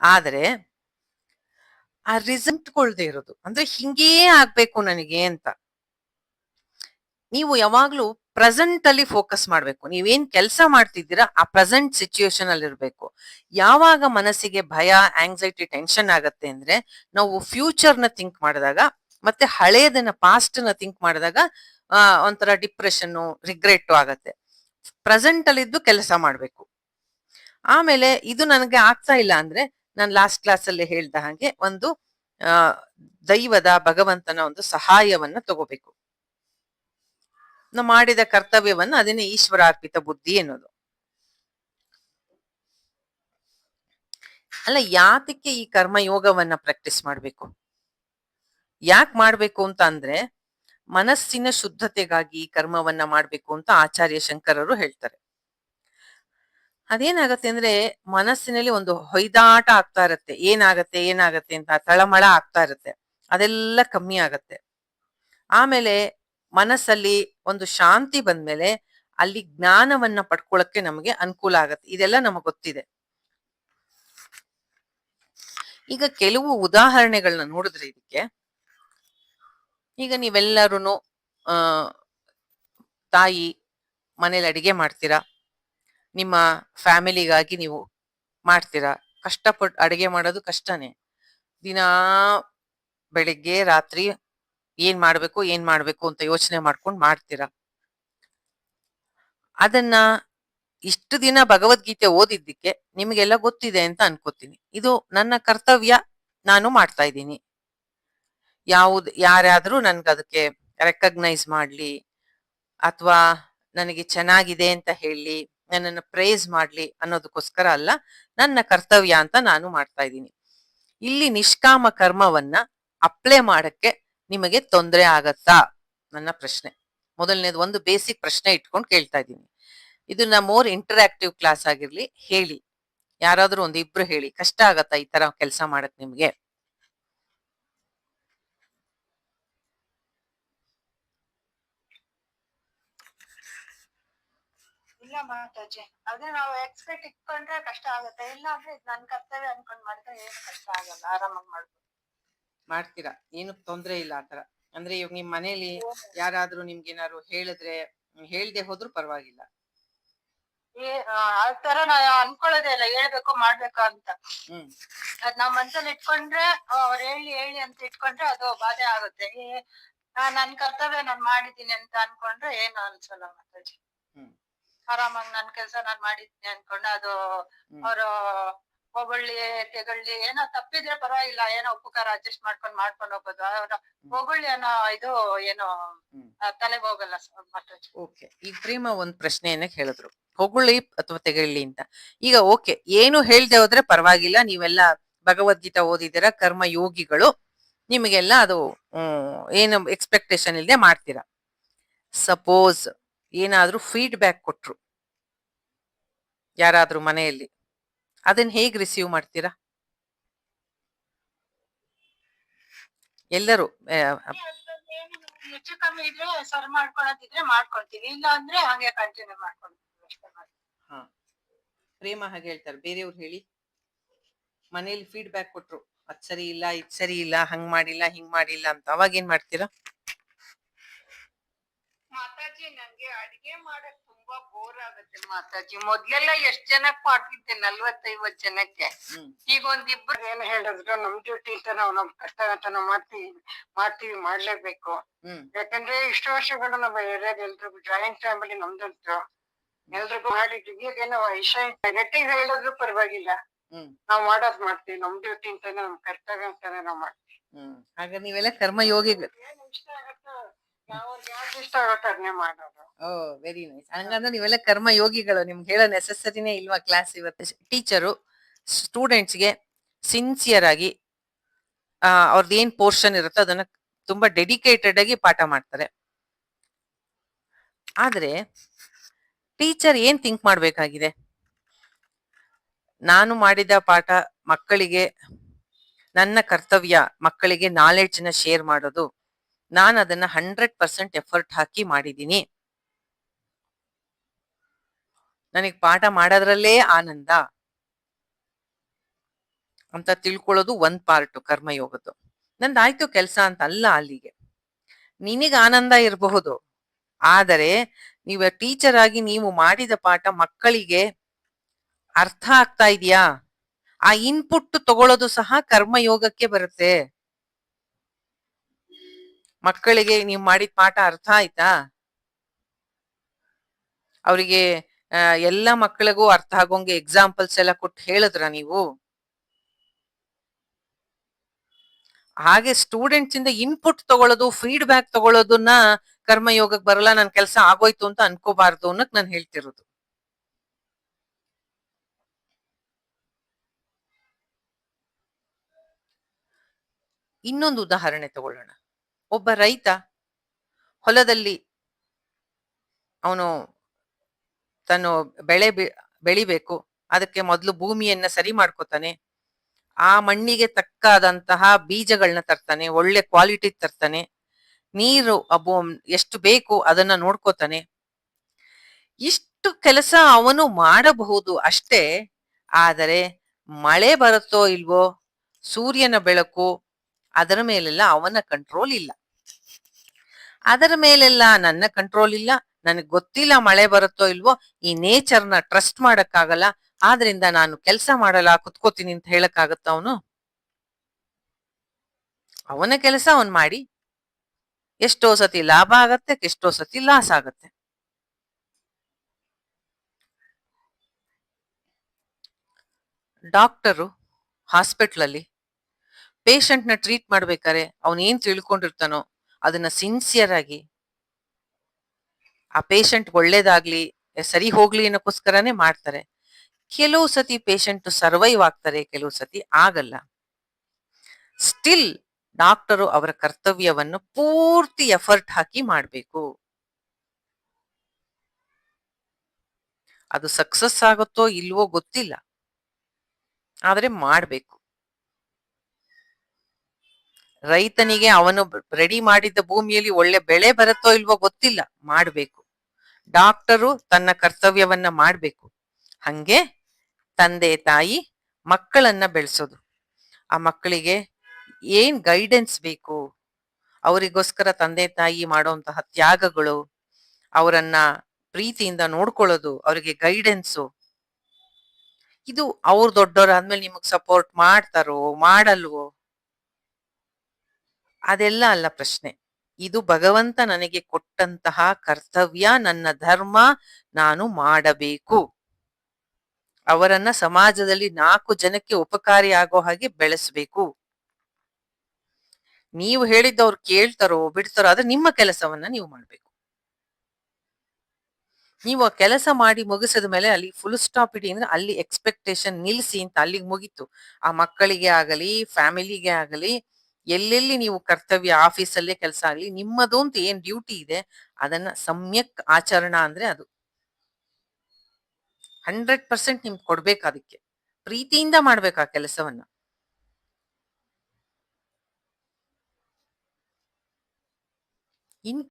ಆದರೆ ಆ ರಿಸಲ್ಟ್ಗೊಳ್ದೇ ಇರೋದು. ಅಂದ್ರೆ ಹಿಂಗೇ ಆಗ್ಬೇಕು ನನಗೆ ಅಂತ. ನೀವು ಯಾವಾಗ್ಲೂ ಪ್ರೆಸೆಂಟ್ ಅಲ್ಲಿ ಫೋಕಸ್ ಮಾಡ್ಬೇಕು. ನೀವೇನ್ ಕೆಲಸ ಮಾಡ್ತಿದ್ದೀರಾ, ಆ ಪ್ರೆಸೆಂಟ್ ಸಿಚುಯೇಷನ್ ಅಲ್ಲಿ ಇರ್ಬೇಕು ಯಾವಾಗ ಮನಸ್ಸಿಗೆ ಭಯ ಆಂಗ್ಸೈಟಿ ಟೆನ್ಷನ್ ಆಗತ್ತೆ ಅಂದ್ರೆ ನಾವು ಫ್ಯೂಚರ್ನ ಥಿಂಕ್ ಮಾಡಿದಾಗ ಮತ್ತೆ ಹಳೇದನ್ನ ಪಾಸ್ಟ್ನ ಥಿಂಕ್ ಮಾಡಿದಾಗ ಒಂಥರ ಡಿಪ್ರೆಷನ್ ರಿಗ್ರೆಟ್ ಆಗತ್ತೆ. ಪ್ರೆಸೆಂಟ್ ಅಲ್ಲಿ ಇದ್ದು ಕೆಲಸ ಮಾಡ್ಬೇಕು. ಆಮೇಲೆ ಇದು ನನಗೆ ಆಗ್ತಾ ಇಲ್ಲ ಅಂದ್ರೆ ನಾನು ಲಾಸ್ಟ್ ಕ್ಲಾಸ್ ಅಲ್ಲಿ ಹೇಳ್ದ ಹಾಗೆ ಒಂದು ದೈವದ ಭಗವಂತನ ಒಂದು ಸಹಾಯವನ್ನ ತಗೋಬೇಕು. ನಾವು ಮಾಡಿದ ಕರ್ತವ್ಯವನ್ನ ಅದನ್ನೇ ಈಶ್ವರಾರ್ಪಿತ ಬುದ್ಧಿ ಎನ್ನುವುದು ಅಲ್ಲ, ಯಾತಕ್ಕೆ ಈ ಕರ್ಮಯೋಗವನ್ನ ಪ್ರಾಕ್ಟೀಸ್ ಮಾಡ್ಬೇಕು? ಯಾಕೆ ಮಾಡ್ಬೇಕು ಅಂತ ಅಂದ್ರೆ, ಮನಸ್ಸಿನ ಶುದ್ಧತೆಗಾಗಿ ಈ ಕರ್ಮವನ್ನ ಮಾಡ್ಬೇಕು ಅಂತ ಆಚಾರ್ಯ ಶಂಕರರು ಹೇಳ್ತಾರೆ. ಅದೇನಾಗತ್ತೆ ಅಂದ್ರೆ ಮನಸ್ಸಿನಲ್ಲಿ ಒಂದು ಹೊಯ್ದಾಟ ಆಗ್ತಾ ಇರತ್ತೆ. ಏನಾಗತ್ತೆ ಏನಾಗತ್ತೆ ಅಂತ ತಳಮಳ ಆಗ್ತಾ ಇರತ್ತೆ. ಅದೆಲ್ಲ ಕಮ್ಮಿ ಆಗತ್ತೆ. ಆಮೇಲೆ ಮನಸ್ಸಲ್ಲಿ ಒಂದು ಶಾಂತಿ ಬಂದ್ಮೇಲೆ ಅಲ್ಲಿ ಜ್ಞಾನವನ್ನ ಪಡ್ಕೊಳಕ್ಕೆ ನಮಗೆ ಅನುಕೂಲ ಆಗತ್ತೆ. ಇದೆಲ್ಲ ನಮಗೆ ಗೊತ್ತಿದೆ. ಈಗ ಕೆಲವು ಉದಾಹರಣೆಗಳನ್ನ ನೋಡಿದ್ರೆ ಇದಕ್ಕೆ. ಈಗ ನೀವೆಲ್ಲರೂ ಆ, ತಾಯಿ ಮನೇಲಿ ಅಡಿಗೆ ಮಾಡ್ತೀರಾ? ನಿಮ್ಮ ಫ್ಯಾಮಿಲಿಗಾಗಿ ನೀವು ಮಾಡ್ತೀರಾ? ಕಷ್ಟಪಟ್ಟು ಅಡುಗೆ ಮಾಡೋದು ಕಷ್ಟನೇ. ದಿನಾ ಬೆಳಿಗ್ಗೆ ರಾತ್ರಿ ಏನ್ ಮಾಡ್ಬೇಕು ಏನ್ ಮಾಡ್ಬೇಕು ಅಂತ ಯೋಚನೆ ಮಾಡ್ಕೊಂಡು ಮಾಡ್ತೀರಾ? ಅದನ್ನ ಇಷ್ಟು ದಿನ ಭಗವದ್ಗೀತೆ ಓದಿದ್ದಕ್ಕೆ ನಿಮಗೆಲ್ಲ ಗೊತ್ತಿದೆ ಅಂತ ಅನ್ಕೋತೀನಿ. ಇದು ನನ್ನ ಕರ್ತವ್ಯ, ನಾನು ಮಾಡ್ತಾ ಇದ್ದೀನಿ. ಯಾವ್ದು, ಯಾರಾದ್ರೂ ನನ್ಗೆ ಅದಕ್ಕೆ ರೆಕಗ್ನೈಸ್ ಮಾಡ್ಲಿ, ಅಥವಾ ನನಗೆ ಚೆನ್ನಾಗಿದೆ ಅಂತ ಹೇಳಿ ನನ್ನನ್ನು ಪ್ರೇಸ್ ಮಾಡ್ಲಿ ಅನ್ನೋದಕ್ಕೋಸ್ಕರ ಅಲ್ಲ, ನನ್ನ ಕರ್ತವ್ಯ ಅಂತ ನಾನು ಮಾಡ್ತಾ ಇದ್ದೀನಿ. ಇಲ್ಲಿ ನಿಷ್ಕಾಮ ಕರ್ಮವನ್ನ ಅಪ್ಲೈ ಮಾಡಕ್ಕೆ ನಿಮಗೆ ತೊಂದರೆ ಆಗತ್ತಾ? ನನ್ನ ಪ್ರಶ್ನೆ. ಮೊದಲನೇದು ಒಂದು ಬೇಸಿಕ್ ಪ್ರಶ್ನೆ ಇಟ್ಕೊಂಡು ಕೇಳ್ತಾ ಇದ್ದೀನಿ. ಇದನ್ನ ಮೋರ್ ಇಂಟರಾಕ್ಟಿವ್ ಕ್ಲಾಸ್ ಆಗಿರ್ಲಿ, ಹೇಳಿ. ಯಾರಾದ್ರೂ ಒಂದು ಇಬ್ರು ಹೇಳಿ, ಕಷ್ಟ ಆಗತ್ತಾ ಈ ತರ ಕೆಲಸ ಮಾಡಕ್ ನಿಮ್ಗೆ? ಮಾತಾಜಿ ಅದೇ ನಾವು ಎಕ್ಸ್ಪೆಕ್ಟ್ ಇಟ್ಕೊಂಡ್ರೆ ಕಷ್ಟ ಆಗುತ್ತೆ. ಇಲ್ಲ ಅಂದ್ರೆ ಇದ್ ನನ್ ಕರ್ತವ್ಯ ಅನ್ಕೊಂಡ್ ಮಾಡಿದ್ರೆ ಏನು ಕಷ್ಟ ಆಗಲ್ಲ. ಆರಾಮಾಗಿ ಮಾಡ್ಬೋದು. ಮಾಡ್ತೀರಾ? ಏನು ತೊಂದ್ರೆ ಇಲ್ಲ ಆತರ ಅಂದ್ರೆ ಇವಾಗ ನಿಮ್ ಮನೇಲಿ ಯಾರಾದ್ರೂ ನಿಮ್ಗೆ ಏನಾದ್ರು ಹೇಳಿದ್ರೆ ಹೇಳ್ದೆ ಹೋದ್ರು ಪರವಾಗಿಲ್ಲ. ಏ ಆ ಆ ತರ ನಾ ಅನ್ಕೊಳ್ಳೋದೇ ಇಲ್ಲ. ಹೇಳ್ಬೇಕು ಮಾಡ್ಬೇಕು ಅಂತ. ಹ್ಮ್. ಅದ್ ನಾವ್ ಮನ್ಸಲ್ಲಿ ಇಟ್ಕೊಂಡ್ರೆ ಅವ್ರು ಹೇಳಿ ಹೇಳಿ ಅಂತ ಇಟ್ಕೊಂಡ್ರೆ ಅದು ಬಾಧೆ ಆಗುತ್ತೆ. ಏ ಆ, ನನ್ ಕರ್ತವ್ಯ ನಾನ್ ಮಾಡಿದೀನಿ ಅಂತ ಅನ್ಕೊಂಡ್ರೆ ಏನು ಅನ್ಸಲ್ಲ ಮಾತಾಜಿ. ಆರಾಮಾಗಿ ನನ್ ಕೆಲ್ಸ ನಾನ್ ಮಾಡಿದ್ನಿ ಅನ್ಕೊಂಡು ಅದು. ಅವ್ರು ಹೊಗಳ್ಳಿ ತೆಗಳ್ಳಿ ಏನೋ ತಪ್ಪಿದ್ರೆ ಪರವಾಗಿಲ್ಲ ಏನೋ ಉಪಕಾರ ಅಡ್ಜಸ್ಟ್ ಮಾಡ್ಕೊಂಡ್ ಮಾಡ್ಕೊಂಡ್ ಹೋಗೋದು. ಅವ್ರ ಹೊಗಳ್ಳಿ ಅನ್ನೋ ಇದು ಏನೋ ತಲೆ ತಲೆಗೆ ಹೋಗಲ್ಲ ಓಕೆ ಈ ಪ್ರೇಮ ಒಂದ್ ಪ್ರಶ್ನೆಯನ್ನ ಕೇಳಿದ್ರು. ಹೊಗಳಿ ಅಥವಾ ತೆಗಳ್ಳಿ ಅಂತ. ಈಗ ಓಕೆ ಏನು ಹೇಳ್ದೆ ಹೋದ್ರೆ ಪರವಾಗಿಲ್ಲ ನೀವೆಲ್ಲ ಭಗವದ್ಗೀತಾ ಓದಿದಿರ ಕರ್ಮ ಯೋಗಿಗಳು ನಿಮಗೆಲ್ಲ ಅದು ಏನು ಎಕ್ಸ್ಪೆಕ್ಟೇಷನ್ ಇಲ್ಲದೆ ಮಾಡ್ತೀರಾ? ಸಪೋಸ್ ಏನಾದ್ರೂ ಫೀಡ್ಬ್ಯಾಕ್ ಕೊಟ್ರು. ಯಾರಾದರೂ ಮನೆಯಲ್ಲಿ. ಅದನ್ನ ಹೇಗೆ ರಿಸೀವ್ ಮಾಡ್ತೀರಾ? ಎಲ್ಲರೂ ಹೆಚ್ಚು ಕಮ್ಮಿ ಇದ್ರೆ ಸರ್ ಮಾಡ್ಕೊಳದಿದ್ರೆ ಮಾಡ್ಕೊಳ್ತೀವಿ. ಇಲ್ಲ ಅಂದ್ರೆ ಹಂಗೆ ಕಂಟಿನ್ಯೂ ಮಾಡ್ಕೊಳ್ತೀನಿ ಹಾ. ಪ್ರೇಮ ಹಾಗೆ ಹೇಳ್ತಾರೆ. ಬೇರೆಯವ್ರು ಹೇಳಿ. ಮನೇಲಿ ಫೀಡ್ಬ್ಯಾಕ್ ಕೊಟ್ರು. ಅದ್ ಸರಿ ಇಲ್ಲ ಇದ್ ಸರಿ ಇಲ್ಲ ಹಂಗ್ ಮಾಡಿಲ್ಲ ಹಿಂಗ್ ಮಾಡಿಲ್ಲ ಅಂತ. ಅವಾಗ ಏನ್ ಮಾಡ್ತೀರಾ? ಮಾತಾಜಿ ನಂಗೆ ಅಡಿಗೆ ಮಾಡಕ್ ತುಂಬಾ ಬೋರ್ ಆಗುತ್ತೆ ಮಾತಾಜಿ. ಮೊದ್ಲೆಲ್ಲ ಎಷ್ಟ್ ಜನಕ್ ಮಾಡ್ತಿದ್ದೆ ನಲ್ವತ್ತೈವತ್ ಜನಕ್ಕೆ. ಈಗ ಒಂದಿಬ್ರು ಏನ್ ಹೇಳಿದ್ರು ನಮ್ ಡ್ಯೂಟಿ ಅಂತ ನಾವು ನಮ್ ಕಷ್ಟ ಅಂತ ನಾವು ಮಾಡ್ತೀವಿ ಮಾಡ್ತೀವಿ ಮಾಡ್ಲೇಬೇಕು. ಹ್ಮ್. ಯಾಕಂದ್ರೆ ಇಷ್ಟು ವರ್ಷಗಳು ನಮ್ಮ ಏರಿಯಾದ ಎಲ್ರಿಗೂ ಜಾಯಿಂಟ್ ಫ್ಯಾಮಿಲಿ ನಮ್ದಂತು ಎಲ್ರಿಗೂ ಮಾಡಿದ್ವಿ ಈಗೇನೋ ವಿಷಯ ನೆಗೆಟಿವ್ ಹೇಳಿದ್ರು ಪರವಾಗಿಲ್ಲ. ಹ್ಮ್. ನಾವ್ ಮಾಡೋದ್ ಮಾಡ್ತೀವಿ ನಮ್ ಡ್ಯೂಟಿ ಅಂತಾನೆ ನಮ್ ಕರ್ತವ್ಯ ಅಂತಾನೆ ನಾವ್ ಮಾಡ್ತೀವಿ. ಹ್ಮ್. ಹಾಗ ನೀವೆಲ್ಲ ಕರ್ಮಯೋಗಿಗಳು. ಏನ್ ಇಷ್ಟ ಆಗತ್ತೋ ಯಾವ್ದು ಇಷ್ಟ ಆಗತ್ತೋ ಅದನ್ನೇ ಮಾಡೋದು. ಓ ವೆರಿ ನೈಸ್ ಹಂಗಂದ್ರೆ ನೀವೆಲ್ಲ ಕರ್ಮಯೋಗಿಗಳು ನಿಮ್ಗೆ ಹೇಳೋ ನೆಸಸರಿನೇ ಇಲ್ವಾ ಕ್ಲಾಸ್ ಇವತ್ತು? ಟೀಚರು ಸ್ಟೂಡೆಂಟ್ಸ್ಗೆ ಸಿನ್ಸಿಯರ್ ಆಗಿ ಅವ್ರದ್ದು ಏನ್ ಪೋರ್ಷನ್ ಇರುತ್ತೋ ಅದನ್ನ ತುಂಬಾ ಡೆಡಿಕೇಟೆಡ್ ಆಗಿ ಪಾಠ ಮಾಡ್ತಾರೆ. ಆದ್ರೆ ಟೀಚರ್ ಏನ್ ಥಿಂಕ್ ಮಾಡ್ಬೇಕಾಗಿದೆ? ನಾನು ಮಾಡಿದ ಪಾಠ ಮಕ್ಕಳಿಗೆ ನನ್ನ ಕರ್ತವ್ಯ ಮಕ್ಕಳಿಗೆ ನಾಲೆಡ್ಜ್ನ ಶೇರ್ ಮಾಡೋದು. ನಾನು ಅದನ್ನ ಹಂಡ್ರೆಡ್ ಪರ್ಸೆಂಟ್ ಎಫರ್ಟ್ ಹಾಕಿ ಮಾಡಿದ್ದೀನಿ. ನನಗೆ ಪಾಠ ಮಾಡೋದ್ರಲ್ಲೇ ಆನಂದ. ಅಂತ ತಿಳ್ಕೊಳ್ಳೋದು ಒಂದ್ ಪಾರ್ಟ್ ಕರ್ಮಯೋಗದ್ದು. ನಂದಾಯ್ತು ಕೆಲಸ ಅಂತ ಅಲ್ಲ ಅಲ್ಲಿಗೆ. ನಿನಗೆ ಆನಂದ ಇರಬಹುದು. ಆದರೆ ನೀವು ಟೀಚರ್ ಆಗಿ ನೀವು ಮಾಡಿದ ಪಾಠ ಮಕ್ಕಳಿಗೆ ಅರ್ಥ ಆಗ್ತಾ ಇದೆಯಾ? ಆ ಇನ್ಪುಟ್ ತಗೊಳ್ಳೋದು ಸಹ ಕರ್ಮಯೋಗಕ್ಕೆ ಬರುತ್ತೆ. ಮಕ್ಕಳಿಗೆ ನೀವು ಮಾಡಿದ ಪಾಠ ಅರ್ಥ ಆಯ್ತಾ? ಅವರಿಗೆ ಎಲ್ಲ ಮಕ್ಕಳಿಗೂ ಅರ್ಥ ಆಗೋಂಗೆ ಎಕ್ಸಾಂಪಲ್ಸ್ ಎಲ್ಲ ಕೊಟ್ಟು ಹೇಳಿದ್ರ ನೀವು? ಹಾಗೆ ಸ್ಟೂಡೆಂಟ್ಸ್ ಇಂದ ಇನ್ಪುಟ್ ತಗೊಳ್ಳೋದು ಫೀಡ್ಬ್ಯಾಕ್ ತಗೊಳ್ಳೋದನ್ನ ಕರ್ಮಯೋಗಕ್ಕೆ ಬರಲ್ಲ ನನ್ನ ಕೆಲಸ ಆಗೋಯ್ತು ಅಂತ ಅನ್ಕೋಬಾರ್ದು ಅನ್ನಕ್ ನಾನು ಹೇಳ್ತಿರೋದು. ಇನ್ನೊಂದು ಉದಾಹರಣೆ ತಗೊಳ್ಳೋಣ. ಒಬ್ಬ ರೈತ, ಹೊಲದಲ್ಲಿ ಅವನು ತನ್ನ ಬೆಳೆ ಬೆಳಿಬೇಕು, ಅದಕ್ಕೆ ಮೊದಲು ಭೂಮಿಯನ್ನ ಸರಿ ಮಾಡ್ಕೋತಾನೆ. ಆ ಮಣ್ಣಿಗೆ ತಕ್ಕಾದಂತಹ ಬೀಜಗಳನ್ನ ತರ್ತಾನೆ, ಒಳ್ಳೆ ಕ್ವಾಲಿಟಿ ತರ್ತಾನೆ. ನೀರು ಅಬ್ಬು ಎಷ್ಟು ಬೇಕು ಅದನ್ನ ನೋಡ್ಕೋತಾನೆ. ಇಷ್ಟು ಕೆಲಸ ಅವನು ಮಾಡಬಹುದು ಅಷ್ಟೇ, ಆದರೆ ಮಳೆ ಬರುತ್ತೋ ಇಲ್ವೋ, ಸೂರ್ಯನ ಬೆಳಕು, ಅದರ ಮೇಲೆಲ್ಲ ಅವನ ಕಂಟ್ರೋಲ್ ಇಲ್ಲ. ಅದರ ಮೇಲೆಲ್ಲ ನನ್ನ ಕಂಟ್ರೋಲ್ ಇಲ್ಲ ನನಗೆ ಗೊತ್ತಿಲ್ಲ ಮಳೆ ಬರುತ್ತೋ ಇಲ್ವೋ, ಈ ನೇಚರ್ನ ಟ್ರಸ್ಟ್ ಮಾಡಕ್ಕಾಗಲ್ಲ, ಆದ್ರಿಂದ ನಾನು ಕೆಲಸ ಮಾಡಲ್ಲ, ಕುತ್ಕೋತೀನಿ ಅಂತ ಹೇಳಕ್ಕಾಗತ್ತ ಅವನು? ಅವನ ಕೆಲಸ ಅವನ್ ಮಾಡಿ. ಎಷ್ಟೋ ಸತಿ ಲಾಭ ಆಗತ್ತೆ, ಎಷ್ಟೋ ಸತಿ ಲಾಸ್ ಆಗತ್ತೆ. ಡಾಕ್ಟರು ಹಾಸ್ಪಿಟ್ಲಲ್ಲಿ ಪೇಷಂಟ್ನ ಟ್ರೀಟ್ ಮಾಡ್ಬೇಕಾರೆ ಅವನೇನ್ ತಿಳ್ಕೊಂಡಿರ್ತಾನೋ, ಅದನ್ನ ಸಿನ್ಸಿಯರ್ ಆಗಿ ಆ ಪೇಷಂಟ್ ಒಳ್ಳೇದಾಗ್ಲಿ, ಸರಿ ಹೋಗ್ಲಿ ಅನ್ನೋಕ್ಕೋಸ್ಕರನೇ ಮಾಡ್ತಾರೆ. ಕೆಲವು ಸತಿ ಪೇಷಂಟ್ ಸರ್ವೈವ್ ಆಗ್ತಾರೆ, ಕೆಲವು ಸತಿ ಆಗಲ್ಲ. ಸ್ಟಿಲ್ ಡಾಕ್ಟರು ಅವರ ಕರ್ತವ್ಯವನ್ನು ಪೂರ್ತಿ ಎಫರ್ಟ್ ಹಾಕಿ ಮಾಡಬೇಕು. ಅದು ಸಕ್ಸಸ್ ಆಗುತ್ತೋ ಇಲ್ವೋ ಗೊತ್ತಿಲ್ಲ. ಆದ್ರೆ ಮಾಡಬೇಕು. ರೈತನಿಗೆ ಅವನು ರೆಡಿ ಮಾಡಿದ್ದ ಭೂಮಿಯಲ್ಲಿ ಒಳ್ಳೆ ಬೆಳೆ ಬರುತ್ತೋ ಇಲ್ವೋ ಗೊತ್ತಿಲ್ಲ. ಮಾಡ್ಬೇಕು. ಡಾಕ್ಟರು ತನ್ನ ಕರ್ತವ್ಯವನ್ನ ಮಾಡಬೇಕು. ಹಂಗೆ ತಂದೆ ತಾಯಿ ಮಕ್ಕಳನ್ನ ಬೆಳೆಸೋದು. ಆ ಮಕ್ಕಳಿಗೆ ಏನ್ ಗೈಡೆನ್ಸ್ ಬೇಕು? ಅವರಿಗೋಸ್ಕರ ತಂದೆ ತಾಯಿ ಮಾಡುವಂತಹ ತ್ಯಾಗಗಳು, ಅವರನ್ನ ಪ್ರೀತಿಯಿಂದ ನೋಡ್ಕೊಳ್ಳೋದು, ಅವರಿಗೆ ಗೈಡೆನ್ಸು ಇದು ಅವ್ರು ದೊಡ್ಡವರಾದ್ಮೇಲೆ ನಿಮಗ್ ಸಪೋರ್ಟ್ ಮಾಡ್ತಾರೋ, ಮಾಡಲ್ವೋ? ಅದೆಲ್ಲ ಅಲ್ಲ ಪ್ರಶ್ನೆ. ಇದು ಭಗವಂತ ನನಗೆ ಕೊಟ್ಟಂತಹ ಕರ್ತವ್ಯ, ನನ್ನ ಧರ್ಮ ನಾನು ಮಾಡಬೇಕು. ಅವರನ್ನ ಸಮಾಜದಲ್ಲಿ ನಾಲ್ಕು ಜನಕ್ಕೆ ಉಪಕಾರಿ ಆಗೋ ಹಾಗೆ ಬೆಳೆಸಬೇಕು. ನೀವು ಹೇಳಿದ್ದವ್ರು ಕೇಳ್ತಾರೋ, ಬಿಡ್ತಾರೋ, ಆದ್ರೆ ನಿಮ್ಮ ಕೆಲಸವನ್ನ ನೀವು ಮಾಡ್ಬೇಕು. ನೀವು ಆ ಕೆಲಸ ಮಾಡಿ ಮುಗಿಸಿದ ಮೇಲೆ ಅಲ್ಲಿ ಫುಲ್ ಸ್ಟಾಪ್ ಇಡಿ ಅಂದ್ರೆ ಅಲ್ಲಿ ಎಕ್ಸ್ಪೆಕ್ಟೇಷನ್ ನಿಲ್ಸಿ ಅಂತ ಅಲ್ಲಿಗೆ ಮುಗೀತು. ಆ ಮಕ್ಕಳಿಗೆ ಆಗಲಿ ಫ್ಯಾಮಿಲಿಗೆ ಆಗಲಿ ಎಲ್ಲೆಲ್ಲಿ ನೀವು ಕರ್ತವ್ಯ ಆಫೀಸಲ್ಲೇ ಕೆಲಸ ಆಗಲಿ, ನಿಮ್ಮದು ಅಂತ ಏನ್ ಡ್ಯೂಟಿ ಇದೆ, ಅದನ್ನ ಸಮ್ಯಕ್ ಆಚರಣ ಅಂದ್ರೆ ಅದು. ಹಂಡ್ರೆಡ್ ಪರ್ಸೆಂಟ್ ನಿಮ್ಗೆ ಕೊಡ್ಬೇಕು ಅದಕ್ಕೆ. ಪ್ರೀತಿಯಿಂದ ಮಾಡ್ಬೇಕು ಆ ಕೆಲಸವನ್ನ. ಇನ್